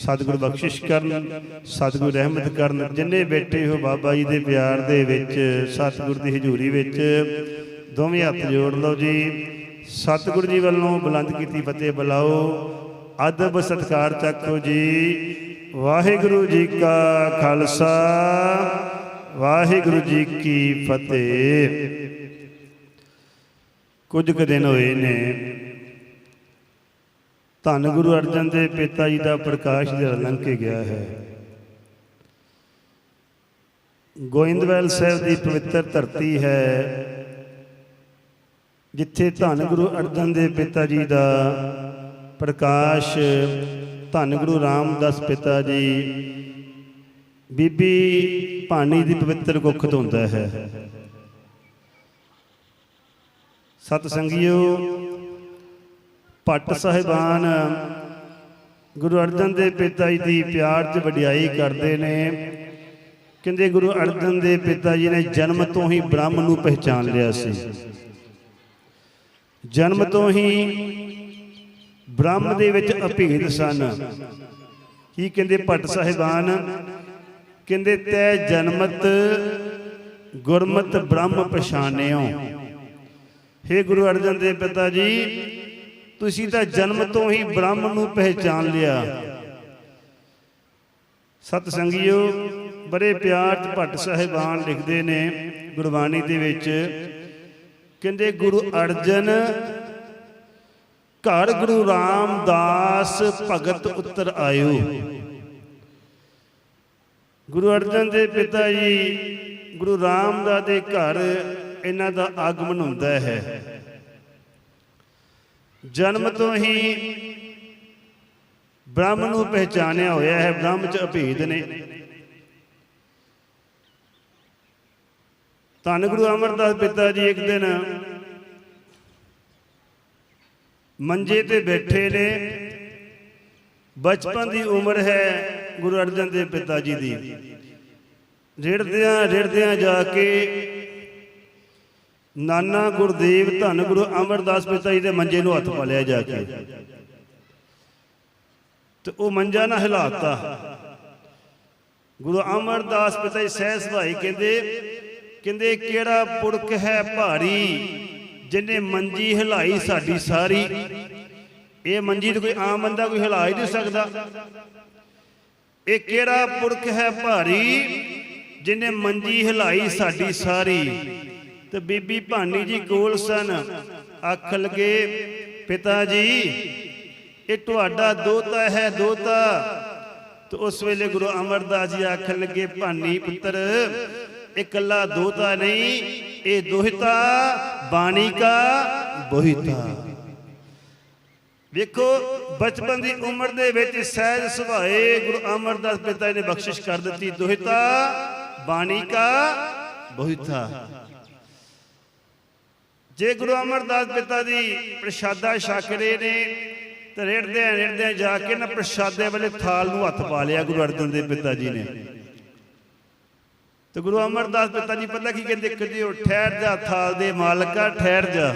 ਸਤਿਗੁਰ ਬਖਸ਼ਿਸ਼ ਕਰਨ, ਸਤਿਗੁਰ ਰਹਿਮਤ ਕਰਨ। ਜਿੰਨੇ ਬੈਠੇ ਹੋ ਬਾਬਾ ਜੀ ਦੇ ਪਿਆਰ ਦੇ ਵਿੱਚ, ਸਤਿਗੁਰ ਦੀ ਹਜ਼ੂਰੀ ਵਿੱਚ, ਦੋਵੇਂ ਹੱਥ ਜੋੜ ਲਓ ਜੀ। ਸਤਿਗੁਰ ਜੀ ਵੱਲੋਂ ਬੁਲੰਦ ਕੀਤੀ ਫਤਿਹ ਬੁਲਾਓ। ਅਦਬ ਸਤਕਾਰ ਚੱਕੋ ਜੀ। ਵਾਹਿਗੁਰੂ ਜੀ ਕਾ ਖਾਲਸਾ, ਵਾਹਿਗੁਰੂ ਜੀ ਕੀ ਫਤਿਹ। ਕੁਝ ਕੁ ਦਿਨ ਹੋਏ ਨੇ ਧੰਨ ਗੁਰੂ ਅਰਜਨ ਦੇਵ ਪਿਤਾ ਜੀ ਦਾ ਪ੍ਰਕਾਸ਼ ਦਿਹਾੜਾ ਲੰਘ ਕੇ ਗਿਆ ਹੈ। ਗੋਇੰਦਵਾਲ ਸਾਹਿਬ ਦੀ ਪਵਿੱਤਰ ਧਰਤੀ ਹੈ, ਜਿੱਥੇ ਧੰਨ ਗੁਰੂ ਅਰਜਨ ਦੇਵ ਪਿਤਾ ਜੀ ਦਾ ਪ੍ਰਕਾਸ਼, ਧੰਨ ਗੁਰੂ ਰਾਮਦਾਸ ਪਿਤਾ ਜੀ, ਬੀਬੀ ਭਾਨੀ ਦੀ ਪਵਿੱਤਰ ਕੁੱਖ ਤੋਂ ਹੁੰਦਾ ਹੈ। ਸਤ ਸੰਗਿਓ ਭੱਟ ਸਾਹਿਬਾਨ, ਗੁਰੂ ਅਰਜਨ ਦੇਵ ਪਿਤਾ ਜੀ ਦੀ ਪਿਆਰ 'ਚ ਵਡਿਆਈ ਕਰਦੇ ਨੇ। ਕਹਿੰਦੇ ਗੁਰੂ ਅਰਜਨ ਦੇਵ ਪਿਤਾ ਜੀ ਨੇ ਜਨਮ ਤੋਂ ਹੀ ਬ੍ਰਹਮ ਨੂੰ ਪਹਿਚਾਨ ਲਿਆ ਸੀ। ਜਨਮ ਤੋਂ ਹੀ ਬ੍ਰਹਮ ਦੇ ਵਿੱਚ ਅਭੇਦ ਸਨ। ਕੀ ਕਹਿੰਦੇ ਭੱਟ ਸਾਹਿਬਾਨ? ਕਹਿੰਦੇ, ਤੈ ਜਨਮਤ, ਗੁਰਮਤ ਬ੍ਰਹਮ ਪਛਾਣਿਓ। ਹੇ ਗੁਰੂ ਅਰਜਨ ਦੇਵ ਪਿਤਾ ਜੀ ਤੁਸੀਂ ਤਾਂ ਜਨਮ ਤੋਂ ਹੀ ਬ੍ਰਹਮ ਨੂੰ ਪਹਿਚਾਨ ਲਿਆ। ਸਤ ਸੰਗਿਓ ਬੜੇ ਪਿਆਰ ਚ ਭੱਟ ਸਾਹਿਬਾਨ ਲਿਖਦੇ ਨੇ ਗੁਰਬਾਣੀ ਦੇ ਵਿੱਚ। ਕਹਿੰਦੇ, ਗੁਰੂ ਅਰਜਨ, ਘਰ ਗੁਰੂ ਰਾਮਦਾਸ ਭਗਤ ਉੱਤਰ ਆਇਓ। ਗੁਰੂ ਅਰਜਨ ਦੇ ਪਿਤਾ ਜੀ ਗੁਰੂ ਰਾਮਦਾਸ ਦੇ ਘਰ ਇਹਨਾਂ ਦਾ ਆਗਮਨ ਹੁੰਦਾ ਹੈ। ਜਨਮ ਤੋਂ ਹੀ ਬ੍ਰਹਮ ਨੂੰ ਪਹਿਚਾਨਿਆ ਹੋਇਆ ਹੈ ਬ੍ਰਹਮ ਚ ਅਭੇਦ ਨੇ। ਧੰਨ ਗੁਰੂ ਅਮਰਦਾਸ ਪਿਤਾ ਜੀ ਇੱਕ ਦਿਨ ਮੰਜੇ ਤੇ ਬੈਠੇ ਨੇ। ਬਚਪਨ ਦੀ ਉਮਰ ਹੈ ਗੁਰੂ ਅਰਜਨ ਦੇਵ ਪਿਤਾ ਜੀ ਦੀ। ਰਿੜਦਿਆਂ ਰਿੜਦਿਆਂ ਜਾ ਕੇ ਨਾਨਾ ਗੁਰਦੇਵ ਧੰਨ ਗੁਰੂ ਅਮਰਦਾਸ ਪਿਤਾ ਜੀ ਦੇ ਮੰਜੇ ਨੂੰ ਹੱਥ ਪਾ ਜਾ ਕੇ। ਤੇ ਉਹ ਮੰਜਾ ਨਾ ਹਿਲਾਤਾ। ਗੁਰੂ ਅਮਰਦਾਸ ਪਿਤਾ ਜੀ ਸਹਿ ਸੁਭਾਈ ਕਹਿੰਦੇ ਕਹਿੰਦੇ ਕਿਹੜਾ ਪੁਰਖ ਹੈ ਭਾਰੀ ਜਿਨੇ ਮੰਜੀ ਹਿਲਾਈ ਸਾਡੀ ਸਾਰੀ। ਇਹ ਮੰਜੀ ਤੇ ਕੋਈ ਆਮ ਬੰਦਾ ਕੋਈ ਹਿਲਾ ਹੀ ਨਹੀਂ ਸਕਦਾ। ਇਹ ਕਿਹੜਾ ਪੁਰਖ ਹੈ ਭਾਰੀ ਜਿਨੇ ਮੰਜੀ ਹਿਲਾਈ ਸਾਡੀ ਸਾਰੀ। ਤੇ ਬੀਬੀ ਭਾਨੀ ਜੀ ਕੋਲ ਸਨ। ਅੱਖ ਲਗੇ, ਪਿਤਾ ਜੀ, ਇਹ ਤੁਹਾਡਾ ਦੋਤਾ ਹੈ ਦੋਤਾ। ਤੇ ਉਸ ਵੇਲੇ ਗੁਰੂ ਅਮਰਦਾਸ ਜੀ ਆਖਣ ਲੱਗੇ, ਭਾਨੀ ਪੁੱਤਰ, ਇਕੱਲਾ ਦੋਤਾ ਨਹੀਂ, ਇਹ ਦੋਹਿਤਾ, ਬਾਣੀ ਕਾ ਬੋਹਿਤਾ। ਵੇਖੋ, ਬਚਪਨ ਦੀ ਉਮਰ ਦੇ ਵਿੱਚ ਸਹਿਜ ਸੁਭਾਏ ਗੁਰੂ ਅਮਰਦਾਸ ਪਿਤਾ ਨੇ ਬਖਸ਼ਿਸ਼ ਕਰ ਦਿੱਤੀ, ਦੋਹਿਤਾ, ਬਾਣੀ ਕਾ ਬੋਹਿਤਾ। ਜੇ ਗੁਰੂ ਅਮਰਦਾਸ ਪਿਤਾ ਜੀ ਪ੍ਰਸ਼ਾਦਾ ਛਕ ਰਹੇ ਨੇ, ਤੇ ਰੇੜਦੇ ਰੇੜਦੇ ਜਾ ਕੇ ਨਾ ਪ੍ਰਸ਼ਾਦੇ ਵਾਲੇ ਥਾਲ ਨੂੰ ਹੱਥ ਪਾ ਲਿਆ ਗੁਰੂ ਅਰਜਨ ਦੇਵ ਪਿਤਾ ਜੀ ਨੇ। ਤੇ ਗੁਰੂ ਅਮਰਦਾਸ ਪਿਤਾ ਜੀ ਪਤਾ ਕੀ ਕਹਿੰਦੇ ਕਦੇ ਉਹ ਠਹਿਰ ਜਾ ਥਾਲ ਦੇ ਮਾਲਕਾ ਠਹਿਰ ਜਾ।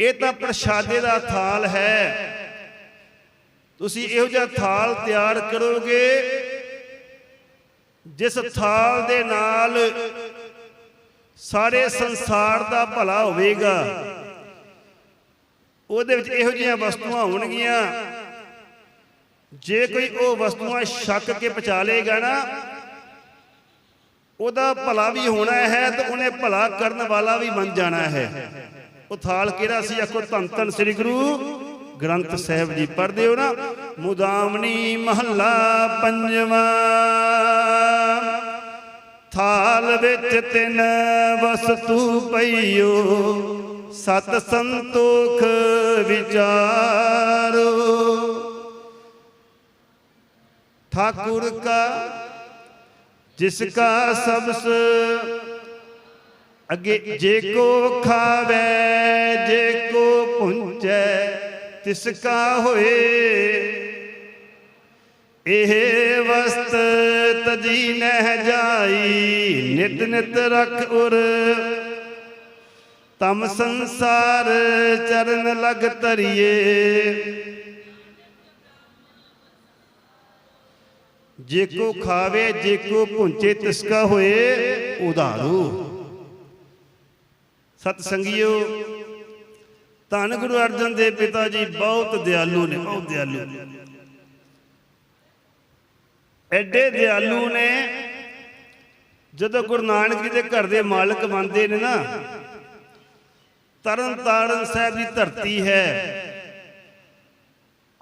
ਇਹ ਤਾਂ ਪ੍ਰਸ਼ਾਦੇ ਦਾ ਥਾਲ ਹੈ। ਤੁਸੀਂ ਇਹੋ ਜਿਹਾ ਥਾਲ ਤਿਆਰ ਕਰੋਗੇ, ਜਿਸ ਥਾਲ ਦੇ ਨਾਲ ਸਾਰੇ ਸੰਸਾਰ ਦਾ ਭਲਾ ਹੋਵੇਗਾ। ਉਹਦੇ ਵਿੱਚ ਇਹੋ ਜਿਹੀਆਂ ਵਸਤੂਆਂ ਹੋਣਗੀਆਂ। ਜੇ ਕੋਈ ਉਹ ਵਸਤੂਆਂ ਛੱਕ ਕੇ ਪਚਾ ਲੇਗਾ ਨਾ ਉਹਦਾ ਭਲਾ ਵੀ ਹੋਣਾ ਹੈ ਤੇ ਉਹਨੇ ਭਲਾ ਕਰਨ ਵਾਲਾ ਵੀ ਬਣ ਜਾਣਾ ਹੈ। ਉਹ ਥਾਲ ਕਿਹੜਾ ਸੀ? ਆਖੋ ਧੰਨ ਧੰਨ ਸ੍ਰੀ ਗੁਰੂ ਗ੍ਰੰਥ ਸਾਹਿਬ ਜੀ। ਪੜ੍ਹਦੇ ਹੋ ਨਾ। ਮੁਦਾਮਣੀ ਮਹੱਲਾ ਪੰਜਵਾਂ। ਥਾਲ ਵਿੱਚ ਤਿੰਨ ਵਸਤੂ ਪਈਓ ਸਤ ਸੰਤੋਖ ਵਿਚਾਰੋ ठाकुर का जिसका सबस अगे जे को खावे जे को पुंजै तिसका होए ਇਹ ਵਸਤ ਤਜੀ ਨਹਿ ਜਾਈ, ਨਿਤ ਨਿਤ ਰਖ ਉਰ। ਤਮ ਸੰਸਾਰ ਚਰਨ ਲਗ ਤਰੀਏ ਜੇ ਕੋ ਖਾਵੇ, ਜੇ ਕੋ ਭੁੰਚੇ, ਤਿਸਕਾ ਹੋਏ, ਉਧਾਰੂ। ਸਤ ਸੰਗਿਓ ਧੰਨ ਗੁਰੂ ਅਰਜਨ ਦੇ ਪਿਤਾ ਜੀ, ਬਹੁਤ ਦਿਆਲੂ ਨੇ, ਬਹੁਤ ਦਿਆਲੂ। ਐਡੇ ਦਿਆਲੂ ਨੇ, ਜਦੋਂ ਗੁਰੂ ਨਾਨਕ ਜੀ ਦੇ ਘਰ ਦੇ ਮਾਲਕ ਬਣਦੇ ਨੇ ਨਾ ਤਰਨ ਤਾਰਨ ਸਾਹਿਬ ਦੀ ਧਰਤੀ ਹੈ।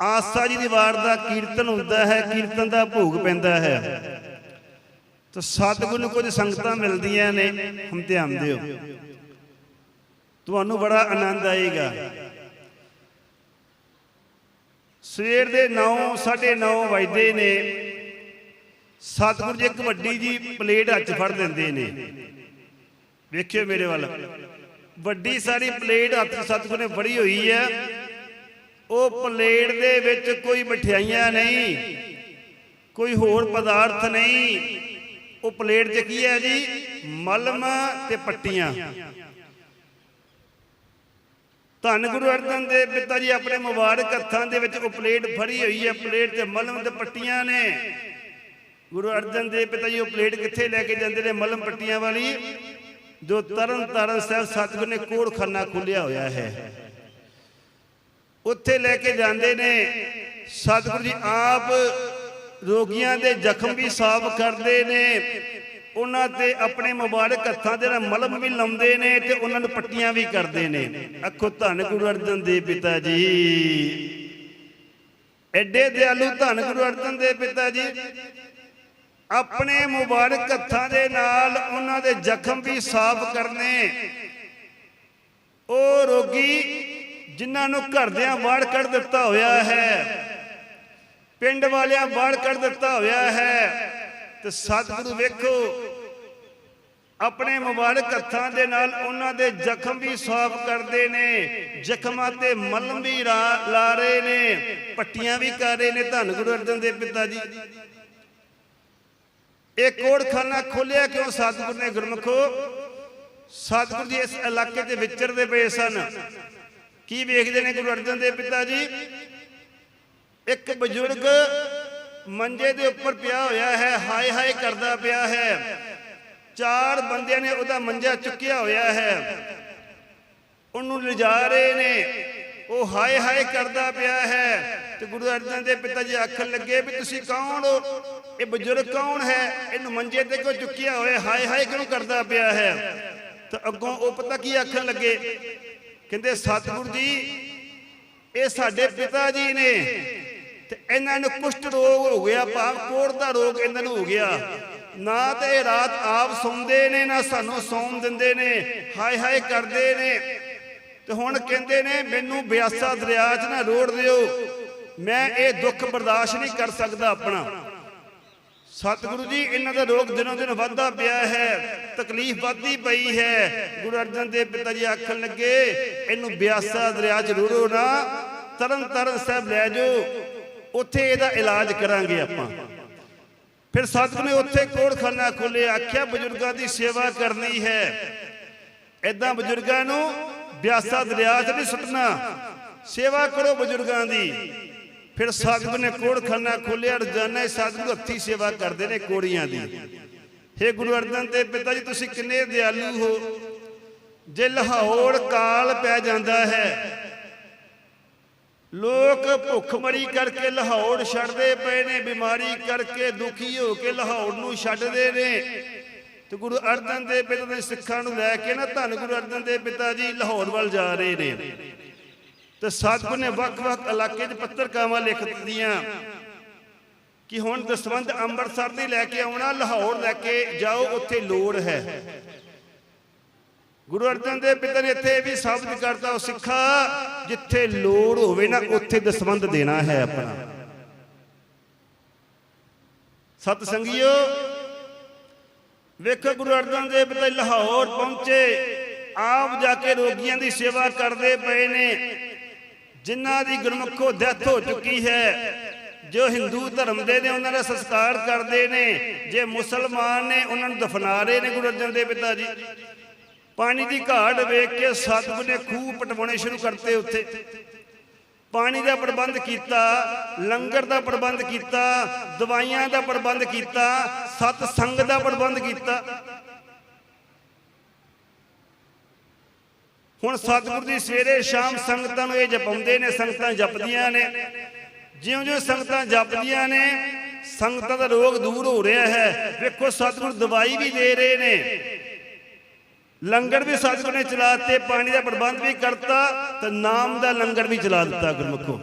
ਆਸਾ ਜੀ ਦੀ ਵਾਰ ਦਾ ਕੀਰਤਨ ਹੁੰਦਾ ਹੈ, ਕੀਰਤਨ ਦਾ ਭੋਗ ਪੈਂਦਾ ਹੈ। ਤਾਂ ਸਤਿਗੁਰੂ ਨੂੰ ਕੁਝ ਸੰਗਤਾਂ ਮਿਲਦੀਆਂ ਨੇ, ਹਮ ਧਿਆਨ ਦਿਓ। ਤੁਹਾਨੂੰ ਬੜਾ ਆਨੰਦ ਆਏਗਾ। ਸਵੇਰ ਦੇ 9 9:30 ਵਜੇ ਨੇ। ਸਤਿਗੁਰੂ ਜੀ, ਇੱਕ ਵੱਡੀ ਜੀ ਪਲੇਟ ਹੱਥ ਫੜ ਦਿੰਦੇ ਨੇ। ਵੇਖਿਓ ਮੇਰੇ ਵੱਲ। ਵੱਡੀ ਸਾਰੀ ਪਲੇਟ ਹੱਥ ਸਤਿਗੁਰ ਨੇ ਫੜੀ ਹੋਈ ਹੈ। ਉਹ ਪਲੇਟ ਦੇ ਵਿੱਚ ਕੋਈ ਮਠਿਆਈਆਂ ਨਹੀਂ, ਕੋਈ ਹੋਰ ਪਦਾਰਥ ਨਹੀਂ। ਉਹ ਪਲੇਟ 'ਚ ਕੀ ਹੈ ਜੀ? ਮਲਮ ਤੇ ਪੱਟੀਆਂ। ਧੰਨ ਗੁਰੂ ਅਰਜਨ ਦੇਵ ਪਿਤਾ ਜੀ, ਆਪਣੇ ਮੁਬਾਰਕ ਹੱਥਾਂ ਦੇ ਵਿੱਚ ਉਹ ਪਲੇਟ ਫੜੀ ਹੋਈ ਹੈ। ਪਲੇਟ ਤੇ ਮਲਮ ਤੇ ਪੱਟੀਆਂ ਨੇ। ਗੁਰੂ ਅਰਜਨ ਦੇਵ ਪਿਤਾ ਜੀ, ਉਹ ਪਲੇਟ ਕਿੱਥੇ ਲੈ ਕੇ ਜਾਂਦੇ ਨੇ? ਮਲਮ ਪੱਟੀਆਂ ਵਾਲੀ, ਜੋ ਤਰਨ ਤਾਰਨ ਸਾਹਿਬ ਸਤਿਗੁਰ ਨੇ ਕੋੜਖਾਨਾ ਖੁੱਲਿਆ ਹੋਇਆ ਹੈ। ਉੱਥੇ ਲੈ ਕੇ ਜਾਂਦੇ ਨੇ। ਸਤਿਗੁਰ ਜੀ ਆਪ ਰੋਗੀਆਂ ਦੇ ਜ਼ਖਮ ਵੀ ਸਾਫ਼ ਕਰਦੇ ਨੇ। ਉਹਨਾਂ ਤੇ ਆਪਣੇ ਮੁਬਾਰਕ ਹੱਥਾਂ ਦੇ ਨਾਲ ਮਲਮ ਵੀ ਲਾਉਂਦੇ ਨੇ ਤੇ ਉਹਨਾਂ ਨੂੰ ਪੱਟੀਆਂ ਵੀ ਕਰਦੇ ਨੇ। ਅੱਖੋ ਧੰਨ ਗੁਰੂ ਅਰਜਨ ਦੇਵ ਪਿਤਾ ਜੀ। ਐਡੇ ਦਿਆਲੂ ਧੰਨ ਗੁਰੂ ਅਰਜਨ ਦੇਵ ਪਿਤਾ ਜੀ। ਆਪਣੇ ਮੁਬਾਰਕ ਹੱਥਾਂ ਦੇ ਨਾਲ ਉਹਨਾਂ ਦੇ ਜ਼ਖਮ ਵੀ ਸਾਫ਼ ਕਰਨੇ। ਉਹ ਰੋਗੀ ਜਿਨ੍ਹਾਂ ਨੂੰ ਘਰਦਿਆਂ ਬਾੜ ਕੱਢ ਦਿੱਤਾ ਹੋਇਆ ਹੈ, ਪਿੰਡ ਵਾਲਿਆਂ ਬਾੜ ਕੱਢ ਦਿੱਤਾ ਹੋਇਆ ਹੈ, ਤੇ ਸਤਿਗੁਰੂ ਵੇਖੋ, ਆਪਣੇ ਮੁਬਾਰਕ ਹੱਥਾਂ ਦੇ ਨਾਲ ਉਹਨਾਂ ਦੇ ਜ਼ਖਮ ਵੀ ਸਾਫ਼ ਕਰਦੇ ਨੇ, ਜ਼ਖਮਾਂ ਤੇ ਮਲਮ ਵੀ ਲਾ ਰਹੇ ਨੇ, ਪੱਟੀਆਂ ਵੀ ਕਰ ਰਹੇ ਨੇ। ਧੰਨ ਗੁਰੂ ਅਰਜਨ ਦੇਵ ਪਿਤਾ ਜੀ। ਇਹ ਕੋੜਖਾਨਾ ਖੋਲਿਆ ਕਿਉਂ? ਸਤਿਗੁਰ ਨੇ ਗੁਰਮਖੋ ਸਤਿਗੁਰ ਜੀ ਇਸ ਇਲਾਕੇ ਤੇ ਵਿਚਰਦੇ ਪਏ ਸਨ। ਕੀ ਵੇਖਦੇ ਨੇ ਗੁਰੂ ਅਰਜਨ ਦੇਵ ਪਿਤਾ ਜੀ? ਇੱਕ ਬਜ਼ੁਰਗ ਮੰਜੇ ਦੇ ਉੱਪਰ ਪਿਆ ਹੋਇਆ ਹੈ, ਹਾਏ ਹਾਏ ਕਰਦਾ ਪਿਆ ਹੈ। ਚਾਰ ਬੰਦਿਆਂ ਨੇ ਉਹਦਾ ਮੰਜਾ ਚੁੱਕਿਆ ਹੋਇਆ ਹੈ। ਉਹਨੂੰ ਲਿਜਾ ਰਹੇ ਨੇ। ਉਹ ਹਾਏ ਹਾਏ ਕਰਦਾ ਪਿਆ ਹੈ। ਤੇ ਗੁਰੂ ਅਰਜਨ ਦੇਵ ਪਿਤਾ ਜੀ ਆਖਣ ਲੱਗੇ ਵੀ ਤੁਸੀਂ ਕੌਣ ਹੋ? ਇਹ ਬਜ਼ੁਰਗ ਕੌਣ ਹੈ? ਇਹਨੂੰ ਮੰਜੇ ਤੇ ਕਿਉਂ ਚੁੱਕਿਆ ਹੋਇਆ? ਹਾਏ ਹਾਏ ਕਿਉਂ ਕਰਦਾ ਪਿਆ ਹੈ? ਤਾਂ ਅੱਗੋਂ ਉਹ ਪਤਾ ਕੀ ਆਖਣ ਲੱਗੇ? ਕਹਿੰਦੇ, ਸਤਿਗੁਰੂ ਜੀ, ਇਹ ਸਾਡੇ ਪਿਤਾ ਜੀ ਨੇ ਤੇ ਇਹਨਾਂ ਨੂੰ ਕੁਸ਼ਟ ਰੋਗ ਹੋ ਗਿਆ, ਭਾਵ ਕੋੜ ਦਾ ਰੋਗ ਇਹਨਾਂ ਨੂੰ ਹੋ ਗਿਆ। ਨਾ ਤੇ ਇਹ ਰਾਤ ਆਪ ਸੌਂਦੇ ਨੇ, ਨਾ ਸਾਨੂੰ ਸੌਣ ਦਿੰਦੇ ਨੇ। ਹਾਏ ਹਾਏ ਕਰਦੇ ਨੇ। ਤੇ ਹੁਣ ਕਹਿੰਦੇ ਨੇ, ਮੈਨੂੰ ਬਿਆਸਾ ਦਰਿਆ 'ਚ ਨਾ ਰੋੜ ਦਿਓ। ਮੈਂ ਇਹ ਦੁੱਖ ਬਰਦਾਸ਼ਤ ਨਹੀਂ ਕਰ ਸਕਦਾ ਆਪਣਾ। ਸਤਿਗੁਰੂ ਜੀ, ਇਹਨਾਂ ਦਾ ਰੋਗ ਦਿਨੋਂ ਦਿਨ ਵੱਧਦਾ ਪਿਆ ਹੈ, ਤਕਲੀਫ ਵੱਧਦੀ ਪਈ ਹੈ। ਗੁਰੂ ਅਰਜਨ ਦੇਵ ਪਿਤਾ ਜੀ ਆਖਣ ਲੱਗੇ, ਇਹਨੂੰ ਬਿਆਸਾ ਦਰਿਆ 'ਚ ਰੋੜੋ ਨਾ ਤਰਨ ਤਰਨ ਸਾਹਿਬ ਲੈ ਜਾਓ। ਉੱਥੇ ਇਹਦਾ ਇਲਾਜ ਕਰਾਂਗੇ ਆਪਾਂ। ਫਿਰ ਸਤਿਗੁਰੂ ਨੇ ਉੱਥੇ ਕੋੜਖਾਨਾ ਖੋਲ੍ਹਿਆ, ਆਖਿਆ, ਬਜ਼ੁਰਗਾਂ ਦੀ ਸੇਵਾ ਕਰਨੀ ਹੈ। ਐਦਾਂ ਬਜ਼ੁਰਗਾਂ ਨੂੰ ਬਿਆਸਾ ਦਰਿਆ 'ਚ ਨਹੀਂ ਸੁੱਟਣਾ। ਸੇਵਾ ਕਰੋ ਬਜ਼ੁਰਗਾਂ ਦੀ। ਫਿਰ ਸਤਿਗੁਰੂ ਨੇ ਕੋੜਖਾਨਾ ਖੋਲ੍ਹਿਆ, ਰੋਜ਼ਾਨਾ ਹੀ ਸਤਿਗੁਰੂ ਹੱਥੀ ਸੇਵਾ ਕਰਦੇ ਨੇ ਕੋੜੀਆਂ ਦੀ। ਹੇ ਗੁਰੂ ਅਰਜਨ ਦੇਵ ਪਿਤਾ ਜੀ, ਤੁਸੀਂ ਕਿੰਨੇ ਦਿਆਲੂ ਹੋ? ਜੇ ਲਾਹੌਰ ਕਾਲ ਪੈ ਜਾਂਦਾ ਹੈ, ਲੋਕ ਭੁੱਖਮਰੀ ਕਰਕੇ ਲਾਹੌਰ ਛੱਡਦੇ ਪਏ ਨੇ, ਬਿਮਾਰੀ ਕਰਕੇ ਦੁਖੀ ਹੋ ਕੇ ਲਾਹੌਰ ਨੂੰ ਛੱਡਦੇ ਨੇ। ਤੇ ਗੁਰੂ ਅਰਜਨ ਦੇਵ ਪਿਤਾ ਦੇ ਸਿੱਖਾਂ ਨੂੰ ਲੈ ਕੇ ਨਾ ਧੰਨ ਗੁਰੂ ਅਰਜਨ ਦੇਵ ਪਿਤਾ ਜੀ ਲਾਹੌਰ ਵੱਲ ਜਾ ਰਹੇ ਨੇ। ਤੇ ਸਤਿਗੁਰ ਨੇ ਵੱਖ-ਵੱਖ ਇਲਾਕੇ 'ਚ ਪੱਤਰਕਾਵਾਂ ਲਿਖ ਦਿੱਤੀਆਂ ਕਿ ਹੁਣ ਦਸਵੰਦ ਅੰਮ੍ਰਿਤਸਰ ਦੀ ਲੈ ਕੇ ਆਉਣਾ, ਲਾਹੌਰ ਲੈ ਕੇ ਜਾਓ, ਉੱਥੇ ਲੋੜ ਹੈ। ਗੁਰੂ ਅਰਜਨ ਦੇਵ ਪਿਤਾ ਨੇ ਇੱਥੇ ਵੀ ਸਾਬਤ ਕਰਤਾ, ਉਹ ਸਿੱਖਾ, ਜਿੱਥੇ ਲੋੜ ਹੋਵੇ ਨਾ, ਉੱਥੇ ਦਸਵੰਦ ਦੇਣਾ ਹੈ ਆਪਣਾ। ਸਤ ਸੰਗਿਓ ਵੇਖੋ ਗੁਰੂ ਅਰਜਨ ਦੇਵ ਪਿਤਾ ਲਾਹੌਰ ਪਹੁੰਚੇ। ਆਪ ਜਾ ਕੇ ਰੋਗੀਆਂ ਦੀ ਸੇਵਾ ਕਰਦੇ ਪਏ ਨੇ। ਜਿਨ੍ਹਾਂ ਦੀ ਗੁਰਮੁਖੋ ਡੈਥ ਹੋ ਚੁੱਕੀ ਹੈ। ਜੋ ਹਿੰਦੂ ਧਰਮ ਦੇ ਨੇ, ਉਹਨਾਂ ਦਾ ਸੰਸਕਾਰ ਕਰਦੇ ਨੇ। ਜੇ ਮੁਸਲਮਾਨ ਨੇ, ਉਹਨਾਂ ਨੂੰ ਦਫਨਾ ਰਹੇ ਨੇ ਗੁਰੂ ਅਰਜਨ ਦੇਵ ਪਿਤਾ ਜੀ। ਪਾਣੀ ਦੀ ਘਾਟ ਵੇਖ ਕੇ ਸਤਿਗੁਰ ਨੇ ਖੂਹ ਪਟਵਾਉਣੇ ਸ਼ੁਰੂ ਕਰਤੇ ਉੱਥੇ। ਪਾਣੀ ਦਾ ਪ੍ਰਬੰਧ ਕੀਤਾ, ਲੰਗਰ ਦਾ ਪ੍ਰਬੰਧ ਕੀਤਾ, ਦਵਾਈਆਂ ਦਾ ਪ੍ਰਬੰਧ ਕੀਤਾ, ਸਤ ਸੰਗ ਦਾ ਪ੍ਰਬੰਧ ਕੀਤਾ। ਹੁਣ ਸਤਿਗੁਰੂ ਜੀ ਸਵੇਰੇ ਸ਼ਾਮ ਸੰਗਤਾਂ ਨੂੰ ਇਹ ਜਪਾਉਂਦੇ ਨੇ, ਸੰਗਤਾਂ ਜਪਦੀਆਂ ਨੇ। ਜਿਉਂ-ਜਿਉਂ ਸੰਗਤਾਂ ਜਪਦੀਆਂ ਨੇ, ਸੰਗਤਾਂ ਦਾ ਰੋਗ ਦੂਰ ਹੋ ਰਿਹਾ ਹੈ। ਵੇਖੋ, ਸਤਿਗੁਰੂ ਦਵਾਈ ਵੀ ਦੇ ਰਹੇ ਨੇ। ਲੰਗਰ ਵੀ ਸਤਿਗੁਰੂ ਨੇ ਚਲਾਤੇ ਪਾਣੀ ਦਾ ਪ੍ਰਬੰਧ ਵੀ ਕਰਤਾ ਤੇ ਨਾਮ ਦਾ ਲੰਗਰ ਵੀ ਚਲਾ ਦਿੱਤਾ ਗੁਰਮੁਖੋ।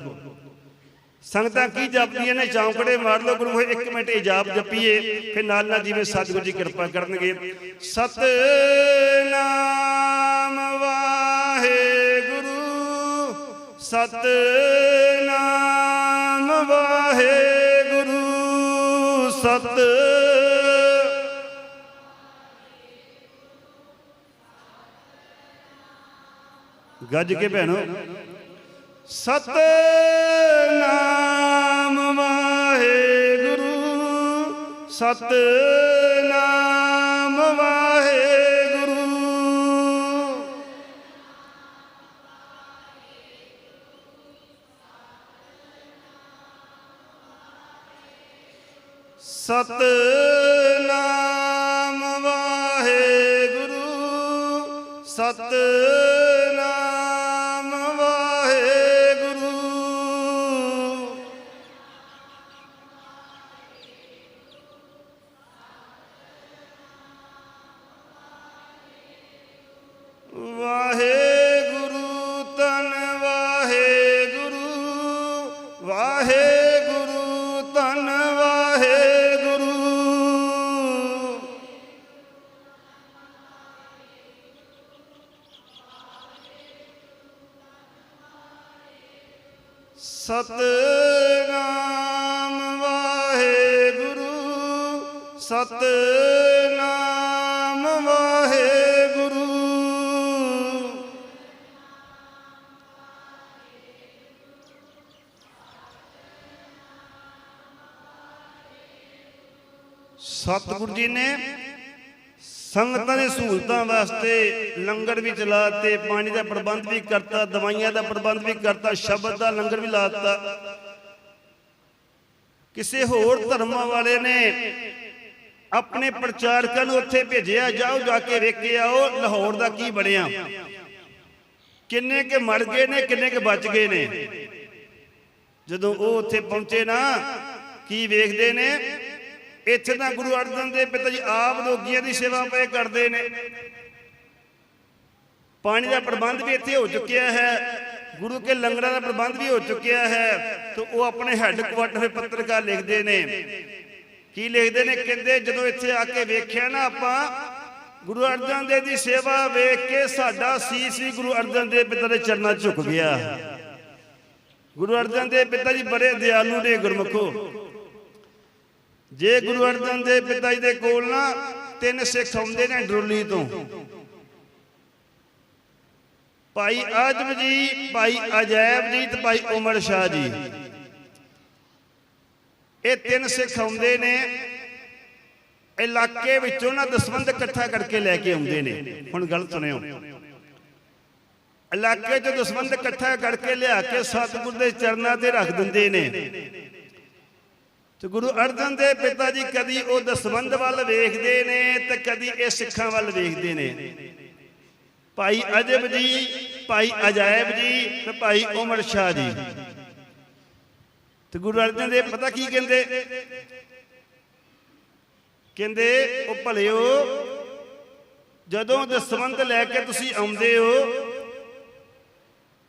ਸੰਗਤਾਂ ਕੀ ਜਪਦੀਆਂ ਨੇ? ਚੌਂਕੜੇ ਮਾਰ ਲਓ ਗੁਰੂ, ਇੱਕ ਮਿੰਟ ਇਹ ਜਾਪ ਜਪੀਏ, ਫਿਰ ਨਾਲ ਨਾਲ ਜਿਵੇਂ ਸਤਿਗੁਰੂ ਜੀ ਕਿਰਪਾ ਕਰਨਗੇ। ਸਤ ਨਾਮ ਵਾਹਿਗੁਰੂ ਸਤ ਨਾਮ ਵਾਹਿਗੁਰੂ, ਸਤ ਗੱਜ ਕੇ ਭੈਣੋ। ਸਤ ਨਾਮ ਵਾਹਿਗੁਰੂ ਸਤ ਨਾਮ ਵਾਹਿਗੁਰੂ। ਸਤ ਨਾਮ ਵਾਹਿਗੁਰੂ ਸਤ ਸਤਨਾਮ ਵਾਹਿਗੁਰੂ। ਸਤਿਗੁਰੂ ਜੀ ਨੇ ਸੰਗਤਾਂ ਦੀ ਸਹੂਲਤਾਂ ਵਾਸਤੇ ਲੰਗਰ ਵੀ ਚਲਾਤੇ, ਪਾਣੀ ਦਾ ਪ੍ਰਬੰਧ ਵੀ ਕਰਤਾ, ਦਵਾਈਆਂ ਦਾ ਪ੍ਰਬੰਧ ਵੀ ਕਰਤਾ, ਸ਼ਬਦ ਦਾ ਲੰਗਰ ਵੀ ਲਾਤਾ। ਕਿਸੇ ਹੋਰ ਧਰਮਾਂ ਵਾਲੇ ਨੇ ਆਪਣੇ ਪ੍ਰਚਾਰਕਾਂ ਨੂੰ ਉੱਥੇ ਭੇਜਿਆ ਜਾਓ, ਜਾ ਕੇ ਵੇਖ ਕੇ ਆਓ ਲਾਹੌਰ ਦਾ ਕੀ ਬਣਿਆ। ਕਿੰਨੇ ਕੇ ਮਰ ਗਏ ਨੇ, ਕਿੰਨੇ ਕੇ ਬਚ ਗਏ ਨੇ। ਜਦੋਂ ਉਹ ਉੱਥੇ ਪਹੁੰਚੇ ਨਾ, ਕੀ ਵੇਖਦੇ ਨੇ? ਇੱਥੇ ਤਾਂ ਗੁਰੂ ਅਰਜਨ ਦੇਵ ਪਿਤਾ ਜੀ ਆਪ ਰੋਗੀਆਂ ਦੀ ਸੇਵਾ ਪਏ ਕਰਦੇ ਨੇ। ਪਾਣੀ ਦਾ ਪ੍ਰਬੰਧ ਵੀ ਇੱਥੇ ਹੋ ਚੁੱਕਿਆ ਹੈ, ਗੁਰੂ ਕੇ ਲੰਗਰਾਂ ਦਾ ਪ੍ਰਬੰਧ ਵੀ ਹੋ ਚੁੱਕਿਆ ਹੈ, ਤੇ ਉਹ ਆਪਣੇ ਹੈੱਡ ਕੁਆਟਰ ਪੱਤਰਕਾਰ ਲਿਖਦੇ ਨੇ। ਕੀ ਲਿਖਦੇ ਨੇ? ਕਹਿੰਦੇ ਜਦੋਂ ਇੱਥੇ ਆ ਕੇ ਵੇਖਿਆ ਨਾ ਆਪਾਂ, ਗੁਰੂ ਅਰਜਨ ਦੇਵ ਦੀ ਸੇਵਾ ਵੇਖ ਕੇ ਸਾਡਾ ਸੀਸ ਵੀ ਗੁਰੂ ਅਰਜਨ ਦੇਵ ਪਿਤਾ ਦੇ ਚਰਨਾਂ ਝੁਕ ਗਿਆ। ਗੁਰੂ ਅਰਜਨ ਦੇਵ ਪਿਤਾ ਜੀ ਬੜੇ ਦਿਆਲੂ ਨੇ ਗੁਰਮੁਖੋ। ਜੇ ਗੁਰੂ ਅਰਜਨ ਦੇਵ ਪਿਤਾ ਜੀ ਦੇ ਕੋਲ ਨਾ ਤਿੰਨ ਸਿੱਖ ਆਉਂਦੇ ਨੇ ਡਰੋਲੀ ਤੋਂ। ਭਾਈ ਆਜਮ ਜੀ, ਭਾਈ ਅਜੈਬ ਜੀ ਤੇ ਭਾਈ ਉਮਰ ਸ਼ਾਹ ਜੀ। ਇਹ ਤਿੰਨ ਸਿੱਖ ਆਉਂਦੇ ਨੇ। ਇਲਾਕੇ ਵਿੱਚੋਂ ਨਾ ਦਸਵੰਦ ਇਕੱਠਾ ਕਰਕੇ ਲੈ ਕੇ ਆਉਂਦੇ ਨੇ। ਹੁਣ ਗੱਲ ਸੁਣਿਓ। ਇਲਾਕੇ 'ਚ ਦਸਵੰਦ ਇਕੱਠਾ ਕਰਕੇ ਲਿਆ ਕੇ ਸਤਿਗੁਰ ਦੇ ਚਰਨਾਂ ਤੇ ਰੱਖ ਦਿੰਦੇ ਨੇ। ਤੇ ਗੁਰੂ ਅਰਜਨ ਦੇ ਪਿਤਾ ਜੀ ਕਦੀ ਉਹ ਦਸਵੰਦ ਵੱਲ ਵੇਖਦੇ ਨੇ ਤੇ ਕਦੀ ਇਹ ਸਿੱਖਾਂ ਵੱਲ ਵੇਖਦੇ ਨੇ। ਭਾਈ ਅਜਬ ਜੀ, ਭਾਈ ਅਜਾਇਬ ਜੀ ਤੇ ਭਾਈ ਉਮਰ ਸ਼ਾਹ ਜੀ। ਤੇ ਗੁਰੂ ਅਰਜਨ ਦੇਵ ਪਤਾ ਕੀ ਕਹਿੰਦੇ? ਕਹਿੰਦੇ, ਉਹ ਭਲਿਓ, ਜਦੋਂ ਦਸਵੰਦ ਲੈ ਕੇ ਤੁਸੀਂ ਆਉਂਦੇ ਹੋ,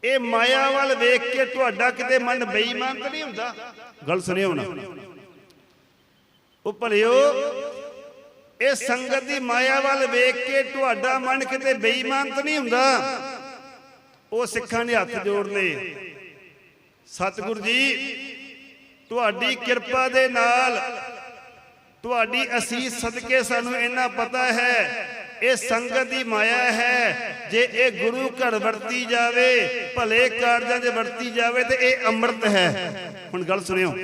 ਇਹ ਮਾਇਆ ਵੱਲ ਵੇਖ ਕੇ ਤੁਹਾਡਾ ਕਿਤੇ ਮਨ ਬੇਈਮਾਨ ਤਾਂ ਨਹੀਂ ਹੁੰਦਾ? ਗੱਲ ਸੁਣਿਓ ਨਾ ਉਹ ਭਲਿਓ, ਇਹ ਸੰਗਤ ਦੀ ਮਾਇਆ ਵੱਲ ਵੇਖ ਕੇ ਤੁਹਾਡਾ ਮਨ ਕਿਤੇ ਬੇਈਮਾਨ ਤਾਂ ਨਹੀਂ ਹੁੰਦਾ? ਉਹ ਸਿੱਖਾਂ ਨੇ ਹੱਥ ਜੋੜ ਲਏ ਸਤਿਗੁਰੂ ਜੀ ਤੁਹਾਡੀ ਕਿਰਪਾ ਦੇ ਨਾਲ ਤੁਹਾਡੀ ਅਸੀਸ ਸਦਕੇ ਸਾਨੂੰ ਇੰਨਾ ਪਤਾ ਹੈ, ਇਹ ਸੰਗਤ ਦੀ ਮਾਇਆ ਹੈ, ਜੇ ਇਹ ਗੁਰੂ ਘਰ ਵਰਤੀ ਜਾਵੇ, ਭਲੇ ਕਾਰਜਾਂ 'ਚ ਵਰਤੀ ਜਾਵੇ ਤੇ ਇਹ ਅੰਮ੍ਰਿਤ ਹੈ। ਹੁਣ ਗੱਲ ਸੁਣਿਓ।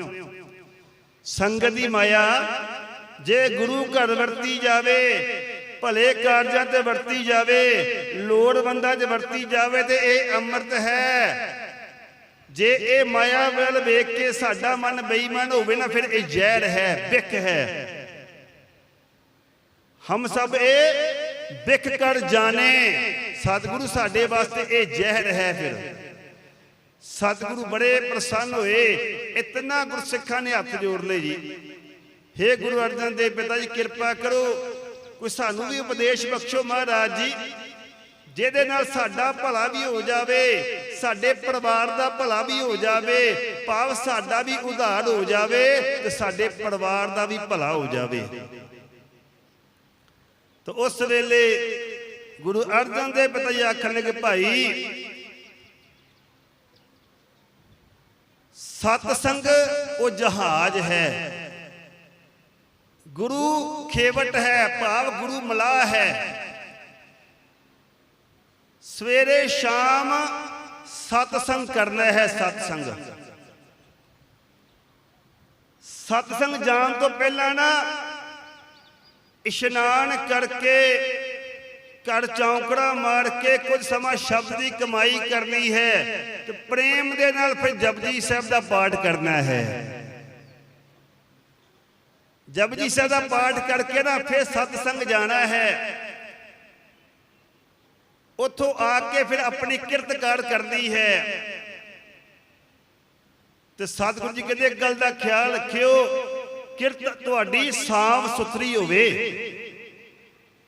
ਸੰਗਤ ਦੀ ਮਾਇਆ, ਜੇ ਗੁਰੂ ਘਰ ਵਰਤੀ ਜਾਵੇ, ਭਲੇ ਕਾਰਜਾਂ ਤੇ ਵਰਤੀ ਜਾਵੇ, ਲੋੜਵੰਦਾਂ 'ਚ ਵਰਤੀ ਜਾਵੇ ਤੇ ਇਹ ਅੰਮ੍ਰਿਤ ਹੈ। ਜੇ ਇਹ ਮਾਇਆ ਵੱਲ ਵੇਖ ਕੇ ਸਾਡਾ ਮਨ ਬੇਈਮਾਨ ਹੋਵੇ ਨਾ, ਫਿਰ ਇਹ ਜ਼ਹਿਰ ਹੈ, ਬਿਖ ਹੈ। ਹਮ ਸਭ ਇਹ ਬਿਖ ਕਰ ਜਾਣੇ। ਸਤਿਗੁਰੂ ਸਾਡੇ ਵਾਸਤੇ ਇਹ ਜ਼ਹਿਰ ਹੈ ਫਿਰ। ਸਤਿਗੁਰੂ ਬੜੇ ਪ੍ਰਸੰਨ ਹੋਏ। ਇਤਨਾ ਗੁਰਸਿੱਖਾਂ ਨੇ ਹੱਥ ਜੋੜ ਲਏ ਜੀ। ਹੇ ਗੁਰੂ ਅਰਜਨ ਦੇਵ ਪਿਤਾ ਜੀ, ਕਿਰਪਾ ਕਰੋ। ਕੋਈ ਸਾਨੂੰ ਵੀ ਉਪਦੇਸ਼ ਬਖਸ਼ੋ ਮਹਾਰਾਜ ਜੀ। ਜਿਹਦੇ ਨਾਲ ਸਾਡਾ ਭਲਾ ਵੀ ਹੋ ਜਾਵੇ, ਸਾਡੇ ਪਰਿਵਾਰ ਦਾ ਭਲਾ ਵੀ ਹੋ ਜਾਵੇ, ਭਾਵ ਸਾਡਾ ਵੀ ਉਧਾਰ ਹੋ ਜਾਵੇ ਤੇ ਸਾਡੇ ਪਰਿਵਾਰ ਦਾ ਵੀ ਭਲਾ ਹੋ ਜਾਵੇ। ਤਾਂ ਉਸ ਵੇਲੇ ਗੁਰੂ ਅਰਜਨ ਦੇ ਪਿਤਾ ਜੀ ਆਖਣ ਲੱਗੇ ਭਾਈ ਸਤ ਸੰਗ ਉਹ ਜਹਾਜ਼ ਹੈ। ਗੁਰੂ ਖੇਵਟ ਹੈ, ਭਾਵ ਗੁਰੂ ਮਲਾਹ ਹੈ। ਸਵੇਰੇ ਸ਼ਾਮ ਸਤਸੰਗ ਕਰਨਾ ਹੈ ਸਤਸੰਗ। ਸਤਸੰਗ ਜਾਣ ਤੋਂ ਪਹਿਲਾਂ ਨਾ ਇਸ਼ਨਾਨ ਕਰਕੇ ਘਰ ਚੌਂਕੜਾ ਮਾਰ ਕੇ ਕੁਝ ਸਮਾਂ ਸ਼ਬਦ ਦੀ ਕਮਾਈ ਕਰਨੀ ਹੈ ਤੇ ਪ੍ਰੇਮ ਦੇ ਨਾਲ ਫਿਰ ਜਪਜੀ ਸਾਹਿਬ ਦਾ ਪਾਠ ਕਰਨਾ ਹੈ। ਜਪਜੀ ਸਾਹਿਬ ਦਾ ਪਾਠ ਕਰਕੇ ਨਾ ਫਿਰ ਸਤਸੰਗ ਜਾਣਾ ਹੈ। ਉੱਥੋਂ ਆ ਕੇ ਫਿਰ ਆਪਣੀ ਕਿਰਤਕਾਰ ਕਰਦੀ ਹੈ। ਤੇ ਸਤਿਗੁਰੂ ਜੀ ਕਹਿੰਦੇ, ਇੱਕ ਗੱਲ ਦਾ ਖਿਆਲ ਰੱਖਿਓ, ਕਿਰਤ ਤੁਹਾਡੀ ਸਾਫ਼ ਸੁਥਰੀ ਹੋਵੇ।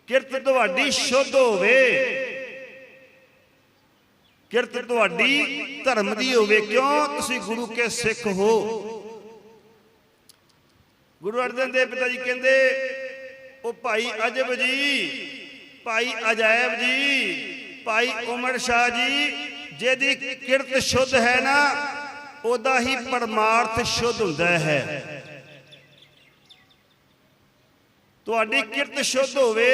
ਕਿਰਤ ਤੁਹਾਡੀ ਸ਼ੁੱਧ ਹੋਵੇ। ਕਿਰਤ ਤੁਹਾਡੀ ਧਰਮ ਦੀ ਹੋਵੇ। ਕਿਉਂ ਤੁਸੀਂ ਗੁਰੂ ਕੇ ਸਿੱਖ ਹੋ? ਗੁਰੂ ਅਰਜਨ ਦੇਵ ਪਿਤਾ ਜੀ ਕਹਿੰਦੇ, ਉਹ ਭਾਈ ਅਜਬ ਜੀ, ਭਾਈ ਅਜਾਇਬ ਜੀ ਭਾਈ ਉਮਰ ਸ਼ਾਹ ਜੀ, ਜਿਹਦੀ ਕਿਰਤ ਸ਼ੁੱਧ ਹੈ ਨਾ, ਉਹਦਾ ਹੀ ਪਰਮਾਰਥ ਸ਼ੁੱਧ ਹੁੰਦਾ ਹੈ। ਤੁਹਾਡੀ ਕਿਰਤ ਸ਼ੁੱਧ ਹੋਵੇ,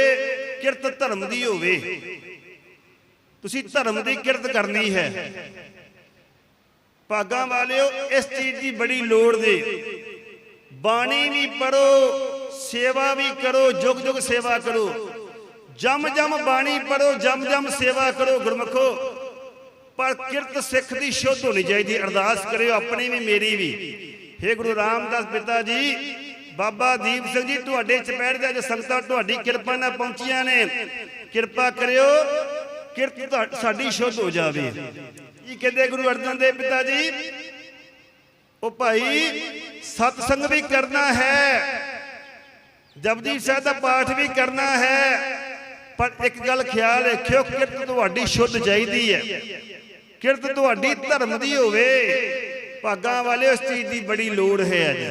ਕਿਰਤ ਧਰਮ ਦੀ ਹੋਵੇ। ਤੁਸੀਂ ਧਰਮ ਦੀ ਕਿਰਤ ਕਰਨੀ ਹੈ। ਭਾਗਾਂ ਵਾਲਿਓ, ਇਸ ਚੀਜ਼ ਦੀ ਬੜੀ ਲੋੜ ਦੇ। ਬਾਣੀ ਵੀ ਪੜੋ ਸੇਵਾ ਵੀ ਕਰੋ ਜੁਗ ਜੁਗ ਸੇਵਾ ਕਰੋ। ਜਮ ਜਮ ਬਾਣੀ ਪੜੋ ਜਮ ਜਮ ਸੇਵਾ ਕਰੋ, ਗੁਰਮਖੋ। ਪਰ ਕਿਰਤ ਸਿੱਖ ਦੀ ਸ਼ੁੱਧ ਹੋਣੀ ਚਾਹੀਦੀ, ਅਰਦਾਸ ਕਰਿਓ, ਆਪਣੀ ਵੀ, ਮੇਰੀ ਵੀ। ਹੇ ਗੁਰੂ ਰਾਮਦਾਸ ਪਿਤਾ ਜੀ, ਬਾਬਾ ਦੀਪ ਸਿੰਘ ਜੀ, ਤੁਹਾਡੇ ਚਪੈੜ ਦੇ ਅੱਜ ਸੰਗਤਾਂ ਤੁਹਾਡੀ ਕਿਰਪਾ ਨਾਲ ਪਹੁੰਚੀਆਂ ਨੇ। ਕਿਰਪਾ ਕਰਿਓ, ਕਿਰਤ ਤੁਹਾ- ਸਾਡੀ ਸ਼ੁੱਧ ਹੋ ਜਾਵੇ। ਇਹ ਕਹਿੰਦੇ ਗੁਰੂ ਅਰਜਨ ਦੇਵ ਪਿਤਾ ਜੀ? ਉਹ ਭਾਈ ਸਤ ਸੰਗ ਵੀ ਕਰਨਾ ਹੈ, ਜਪਜੀ ਸਾਹਿਬ ਦਾ ਪਾਠ ਵੀ ਕਰਨਾ ਹੈ। ਪਰ ਇੱਕ ਗੱਲ ਖਿਆਲ ਰੱਖਿਓ, ਕਿਰਤ ਤੁਹਾਡੀ ਸ਼ੁੱਧ ਚਾਹੀਦੀ ਹੈ। ਕਿਰਤ ਤੁਹਾਡੀ ਧਰਮ ਦੀ ਹੋਵੇ, ਭਾਗਾਂ ਵਾਲੇ ਉਸ ਚੀਜ਼ ਦੀ ਬੜੀ ਲੋੜ ਹੈ ਅੱਜ।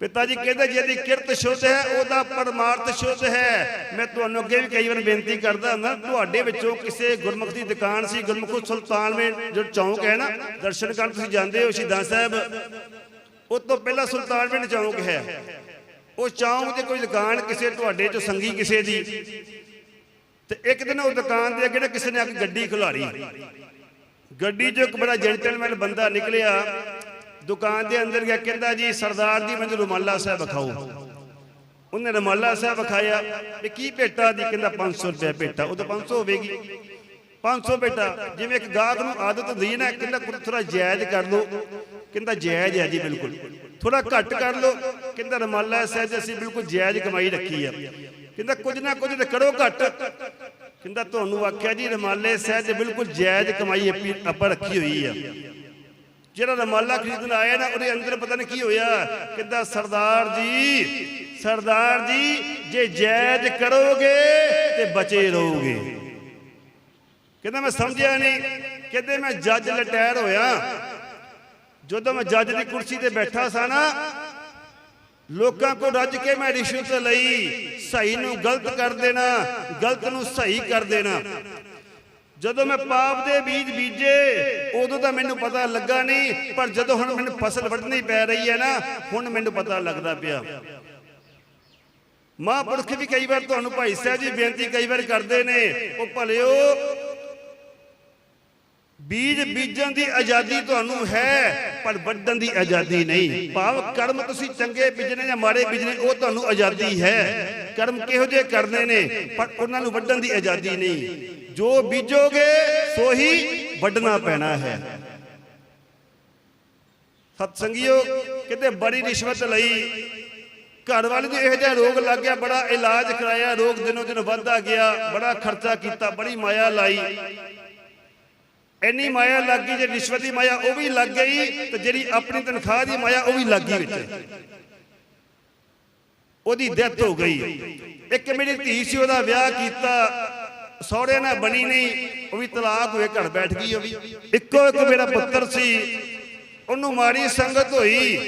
ਪਿਤਾ ਜੀ ਕਹਿੰਦੇ ਜਿਹਦੀ ਕਿਰਤ ਸ਼ੁੱਧ ਹੈ, ਉਹਦਾ ਪਰਮਾਰਥ ਸ਼ੁੱਧ ਹੈ। ਮੈਂ ਤੁਹਾਨੂੰ ਅੱਗੇ ਵੀ ਕਈ ਵਾਰ ਬੇਨਤੀ ਕਰਦਾ ਹੁੰਦਾ, ਤੁਹਾਡੇ ਵਿੱਚੋਂ ਕਿਸੇ ਗੁਰਮੁਖ ਦੀ ਦੁਕਾਨ ਸੀ, ਗੁਰਮੁਖ ਸੁਲਤਾਨਵੇਂ ਜੋ ਚੌਂਕ ਹੈ ਨਾ, ਦਰਸ਼ਨ ਕਰਨ ਤੁਸੀਂ ਜਾਂਦੇ ਹੋ, ਸ਼ਹੀਦਾਂ ਸਾਹਿਬ ਉਹ ਤੋਂ ਪਹਿਲਾਂ ਸੁਲਤਾਨਵੇਂ ਚੌਂਕ ਹੈ। ਉਹ ਚੌਂਕ ਤੇ ਕੋਈ ਦੁਕਾਨ ਕਿਸੇ ਤੁਹਾਡੇ ਚੋਂ ਸੰਗੀ ਕਿਸੇ ਦੀ। ਤੇ ਇੱਕ ਦਿਨ ਉਹ ਦੁਕਾਨ ਦੇ ਅੱਗੇ ਨਾ ਕਿਸੇ ਨੇ ਆ ਕੇ ਗੱਡੀ ਖੁਲਾਰੀ। ਗੱਡੀ 'ਚੋਂ ਇੱਕ ਬੜਾ ਜੈਂਟਲਮੈਨ ਬੰਦਾ ਨਿਕਲਿਆ। ਦੁਕਾਨ ਦੇ ਅੰਦਰ ਗਿਆ, ਕਹਿੰਦਾ ਜੀ, ਸਰਦਾਰ ਜੀ, ਮੈਨੂੰ ਰੁਮਾਲਾ ਸਾਹਿਬ ਵਿਖਾਓ। ਉਹਨੇ ਰੁਮਾਲਾ ਸਾਹਿਬ ਵਿਖਾਇਆ ਵੀ ਕੀ ਭੇਟਾ ਦੀ ਕਹਿੰਦਾ 500 ਰੁਪਏ ਭੇਟਾ। ਉਹ ਤਾਂ 500 ਹੋਵੇਗੀ। 500 ਭੇਟਾ। ਜਿਵੇਂ ਇੱਕ ਗਾਹਕ ਨੂੰ ਆਦਤ ਹੁੰਦੀ ਹੈ ਨਾ, ਕਹਿੰਦਾ ਥੋੜਾ ਜਾਇਜ਼ ਕਰ ਲਓ। ਕਹਿੰਦਾ ਜਾਇਜ਼ ਹੈ ਜੀ, ਬਿਲਕੁਲ। ਥੋੜਾ ਘੱਟ ਕਰ ਲਓ। ਕਹਿੰਦਾ ਰੁਮਾਲਾ ਸਹਿਜ ਅਸੀਂ ਬਿਲਕੁਲ ਜਾਇਜ਼ ਕਮਾਈ ਰੱਖੀ ਆ। ਕਹਿੰਦਾ ਕੁਝ ਨਾ ਕੁਝ ਤੇ ਕਰੋ ਘੱਟ। ਕਹਿੰਦਾ ਤੁਹਾਨੂੰ ਆਖਿਆ ਜੀ, ਰਮਾਲੇ ਸਹਿਜ ਬਿਲਕੁਲ ਜਾਇਜ਼ ਕਮਾਈ ਆਪਾਂ ਰੱਖੀ ਹੋਈ ਆ। ਜਿਹੜਾ ਰਮਾਲਾ ਖਰੀਦਣ ਆਇਆ ਨਾ, ਉਹਦੇ ਅੰਦਰ ਪਤਾ ਨਹੀਂ ਕੀ ਹੋਇਆ। ਕਹਿੰਦਾ ਸਰਦਾਰ ਜੀ ਸਰਦਾਰ ਜੀ, ਜੇ ਜਾਇਜ਼ ਕਰੋਗੇ ਤੇ ਬਚੇ ਰਹੋਗੇ। ਕਹਿੰਦਾ ਮੈਂ ਸਮਝਿਆ ਨਹੀਂ। ਕਹਿੰਦੇ ਮੈਂ ਜੱਜ ਲਟੈਰ ਹੋਇਆ। ਜਦੋਂ ਮੈਂ ਜੱਜ ਦੀ ਕੁਰਸੀ ਤੇ ਬੈਠਾ ਸਾਂ ਨਾ, ਲੋਕਾਂ ਕੋ ਰੱਜ ਕੇ ਮੈਂ ਰਿਸ਼ਵਤ ਲਈ, ਸਹੀ ਨੂੰ ਗਲਤ ਕਰ ਦੇਣਾ, ਗਲਤ ਨੂੰ ਸਹੀ ਕਰ ਦੇਣਾ। ਜਦੋਂ ਮੈਂ ਪਾਪ ਦੇ ਬੀਜ ਬੀਜੇ, ਉਦੋਂ ਤਾਂ ਮੈਨੂੰ ਪਤਾ ਲੱਗਾ ਨਹੀਂ, ਪਰ ਜਦੋਂ ਹੁਣ ਮੈਨੂੰ ਫਸਲ ਵੱਢਣੀ ਪੈ ਰਹੀ ਹੈ ਨਾ, ਹੁਣ ਮੈਨੂੰ ਪਤਾ ਲੱਗਦਾ ਪਿਆ। ਮਹਾਂਪੁਰਖ ਵੀ ਕਈ ਵਾਰ ਤੁਹਾਨੂੰ ਭਾਈ ਸਾਹਿਬ ਜੀ ਬੇਨਤੀ ਕਈ ਵਾਰ ਕਰਦੇ ਨੇ, ਉਹ ਭਲਿਓ ਬੀਜ ਬੀਜਣ ਦੀ ਆਜ਼ਾਦੀ ਤੁਹਾਨੂੰ ਹੈ, ਪਰ ਵੱਢਣ ਦੀ ਆਜ਼ਾਦੀ ਨਹੀਂ। ਭਾਵ ਕਰਮ ਤੁਸੀਂ ਚੰਗੇ ਬੀਜਣੇ ਜਾਂ ਮਾੜੇ ਬੀਜਣੇ, ਉਹ ਤੁਹਾਨੂੰ ਆਜ਼ਾਦੀ ਹੈ। ਕਰਮ ਕਿਹੋ ਜਿਹੇ ਕਰਨੇ ਨੇ, ਪਰ ਉਹਨਾਂ ਨੂੰ ਵੱਢਣ ਦੀ ਆਜ਼ਾਦੀ ਨਹੀਂ। ਜੋ ਬੀਜੋਗੇ ਸੋ ਹੀ ਵੱਢਣਾ ਪੈਣਾ ਹੈ। ਸਤਸੰਗੀਓ, ਕਿਤੇ ਬੜੀ ਰਿਸ਼ਵਤ ਲਈ। ਘਰ ਵਾਲੇ ਨੂੰ ਇਹੋ ਜਿਹਾ ਰੋਗ ਲੱਗ ਗਿਆ, ਬੜਾ ਇਲਾਜ ਕਰਾਇਆ, ਰੋਗ ਦਿਨੋ ਦਿਨ ਵੱਧਦਾ ਗਿਆ, ਬੜਾ ਖਰਚਾ ਕੀਤਾ, ਬੜੀ ਮਾਇਆ ਲਾਈ। ਇੰਨੀ ਮਾਇਆ ਲੱਗ ਗਈ ਜੇ ਰਿਸ਼ਵਤ ਦੀ ਮਾਇਆ ਉਹ ਵੀ ਲੱਗ ਗਈ, ਤੇ ਜਿਹੜੀ ਆਪਣੀ ਤਨਖਾਹ ਦੀ ਮਾਇਆ ਉਹ ਵੀ ਲੱਗ ਗਈ ਵਿੱਚ। ਉਹਦੀ ਡੈਥ ਹੋ ਗਈ। ਇੱਕ ਮੇਰੀ ਧੀ ਸੀ, ਉਹਦਾ ਵਿਆਹ ਕੀਤਾ। ਸਹੁਰੇ ਨਾਲ ਬਣੀ ਨਹੀਂ, ਉਹ ਵੀ ਤਲਾਕ ਹੋਏ, ਘਰ ਬੈਠ ਗਈ ਉਹ ਵੀ। ਇੱਕੋ ਇੱਕ ਮੇਰਾ ਪੁੱਤਰ ਸੀ। ਉਹਨੂੰ ਮਾੜੀ ਸੰਗਤ ਹੋਈ।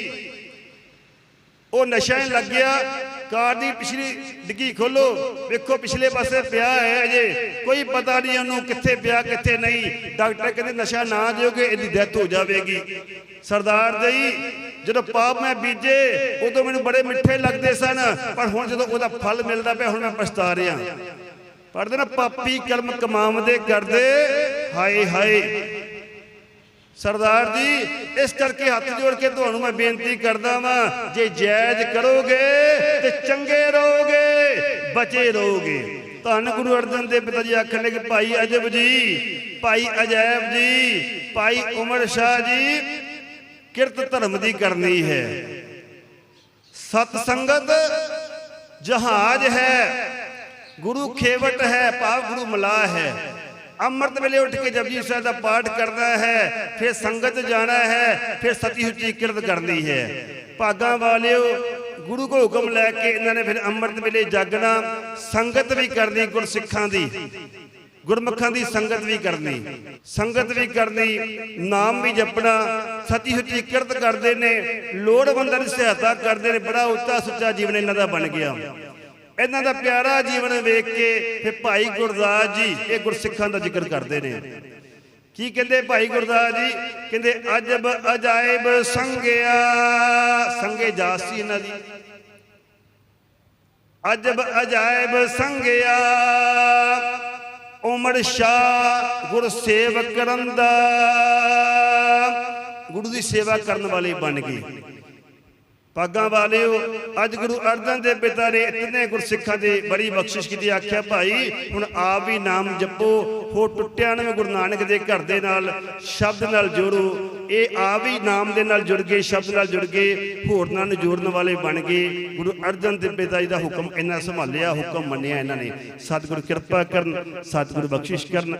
ਉਹ ਨਸ਼ਿਆਂ ਹੀ ਲੱਗ ਕਾਰ ਦੀ ਪਿਛਲੀ ਡਿੱਗੀ ਖੋਲੋ। ਵੇਖੋ, ਪਿਛਲੇ ਪਾਸੇ ਪਿਆ ਹੈ ਅਜੇ। ਕੋਈ ਪਤਾ ਨਹੀਂ ਉਹਨੂੰ ਕਿੱਥੇ ਪਿਆ, ਕਿੱਥੇ ਨਹੀਂ। ਡਾਕਟਰ ਕਹਿੰਦੇ ਨਸ਼ਾ ਨਾ ਦਿਓਗੇ, ਇਹਦੀ ਡੈਥ ਹੋ ਜਾਵੇਗੀ। ਸਰਦਾਰ ਜੀ, ਜਦੋਂ ਪਾਪ ਮੈਂ ਬੀਜੇ, ਉਦੋਂ ਮੈਨੂੰ ਬੜੇ ਮਿੱਠੇ ਲੱਗਦੇ ਸਨ। ਪਰ ਹੁਣ ਜਦੋਂ ਉਹਦਾ ਫਲ ਮਿਲਦਾ ਪਿਆ, ਹੁਣ ਮੈਂ ਪਛਤਾ ਰਿਹਾ। ਪੜਦੇ ਨਾ, ਪਾਪੀ ਕਲਮ ਕਮਾਵਦੇ ਕਰਦੇ। ਹਾਏ ਹਾਏ। ਸਰਦਾਰ ਜੀ, ਇਸ ਕਰਕੇ ਹੱਥ ਜੋੜ ਕੇ ਤੁਹਾਨੂੰ ਮੈਂ ਬੇਨਤੀ ਕਰਦਾ ਵਾਂ, ਜੇ ਜਾਇਜ਼ ਕਰੋਗੇ ਤੇ ਚੰਗੇ ਰਹੋਗੇ, ਬਚੇ ਰਹੋਗੇ। ਧੰਨ ਗੁਰੂ ਅਰਜਨ ਦੇਵ ਪਿਤਾ ਜੀ ਆਖਣ ਲੱਗੇ, ਭਾਈ ਅਜਬ ਜੀ, ਭਾਈ ਅਜੈਬ ਜੀ, ਭਾਈ ਉਮਰ ਸ਼ਾਹ ਜੀ, ਕਿਰਤ ਧਰਮ ਦੀ ਕਰਨੀ ਹੈ। ਸਤ ਸੰਗਤ ਜਹਾਜ਼ ਹੈ, ਗੁਰੂ ਖੇਵਟ ਹੈ, ਭਾਵ ਗੁਰੂ ਮਲਾਹ ਹੈ। ਅੰਮ੍ਰਿਤ ਵੇਲੇ ਉੱਠ ਕੇ ਜਪਜੀ ਸਾਹਿਬ ਦਾ ਪਾਠ ਕਰਨਾ ਹੈ, ਫਿਰ ਸੰਗਤ ਜਾਣਾ ਹੈ, ਫਿਰ ਸਤੀ ਸੁੱਚੀ ਕਿਰਤ ਕਰਨੀ ਹੈ। ਭਾਗਾਂ ਵਾਲਿਓ, ਗੁਰੂ ਕੋ ਹੁਕਮ ਲੈ ਕੇ ਇਹਨਾਂ ਨੇ ਫਿਰ ਅੰਮ੍ਰਿਤ ਵੇਲੇ ਜਾਗਣਾ, ਸੰਗਤ ਵੀ ਕਰਨੀ ਗੁਰਸਿੱਖਾਂ ਦੀ, ਗੁਰਮੁਖਾਂ ਦੀ ਸੰਗਤ ਵੀ ਕਰਨੀ, ਸੰਗਤ ਵੀ ਕਰਨੀ, ਨਾਮ ਵੀ ਜਪਣਾ, ਸਤੀ ਸੁੱਚੀ ਕਿਰਤ ਕਰਦੇ ਨੇ, ਲੋੜਵੰਦਾਂ ਦੀ ਸਹਾਇਤਾ ਕਰਦੇ ਨੇ, ਬੜਾ ਉੱਚਾ ਸੁੱਚਾ ਜੀਵਨ ਇਹਨਾਂ ਦਾ ਬਣ ਗਿਆ। ਇਹਨਾਂ ਦਾ ਪਿਆਰਾ ਜੀਵਨ ਵੇਖ ਕੇ ਫਿਰ ਭਾਈ ਗੁਰਦਾਸ ਜੀ ਇਹ ਗੁਰਸਿੱਖਾਂ ਦਾ ਜ਼ਿਕਰ ਕਰਦੇ ਨੇ। ਕੀ ਕਹਿੰਦੇ ਭਾਈ ਗੁਰਦਾਸ ਜੀ? ਕਹਿੰਦੇ, ਅਜਬ ਅਜਾਇਬ ਸੰਗਿਆ, ਸੰਗੇ ਜਾਸ ਸੀ ਇਹਨਾਂ ਦੀ। ਅਜਬ ਅਜਾਇਬ ਸੰਗਿਆ, ਉਮਰ ਸ਼ਾ ਗੁਰ ਸੇਵ ਕਰਨ ਦਾ ਗੁਰੂ ਦੀ ਸੇਵਾ ਕਰਨ ਵਾਲੇ ਬਣ ਗਏ। ਪਾਗਾਂ ਵਾਲਿਓ, ਅੱਜ ਗੁਰੂ ਅਰਜਨ ਦੇਵ ਪਿਤਾ ਨੇ ਇਤਨੇ ਗੁਰਸਿੱਖਾਂ ਦੇ ਬੜੀ ਬਖਸ਼ਿਸ਼ ਕੀਤੀ, ਆਖਿਆ, ਭਾਈ, ਹੁਣ ਆਪ ਵੀ ਨਾਮ ਜਪੋ ਹੋ ਟੁੱਟਿਆ ਨਾ ਗੁਰੂ ਨਾਨਕ ਦੇ ਘਰ ਦੇ ਨਾਲ, ਸ਼ਬਦ ਨਾਲ ਜੋੜੋ। ਇਹ ਆਪ ਵੀ ਨਾਮ ਦੇ ਨਾਲ ਜੁੜ ਗਏ, ਸ਼ਬਦ ਨਾਲ ਜੁੜ ਗਏ ਹੋਰਨਾਂ ਨੂੰ ਜੋੜਨ ਵਾਲੇ ਬਣ ਗਏ। ਗੁਰੂ ਅਰਜਨ ਦੇਵ ਪਿਤਾ ਜੀ ਦਾ ਹੁਕਮ ਇਹਨਾਂ ਸੰਭਾਲਿਆ, ਹੁਕਮ ਮੰਨਿਆ ਇਹਨਾਂ ਨੇ। ਸਤਿਗੁਰ ਕਿਰਪਾ ਕਰਨ, ਸਤਿਗੁਰ ਬਖਸ਼ਿਸ਼ ਕਰਨ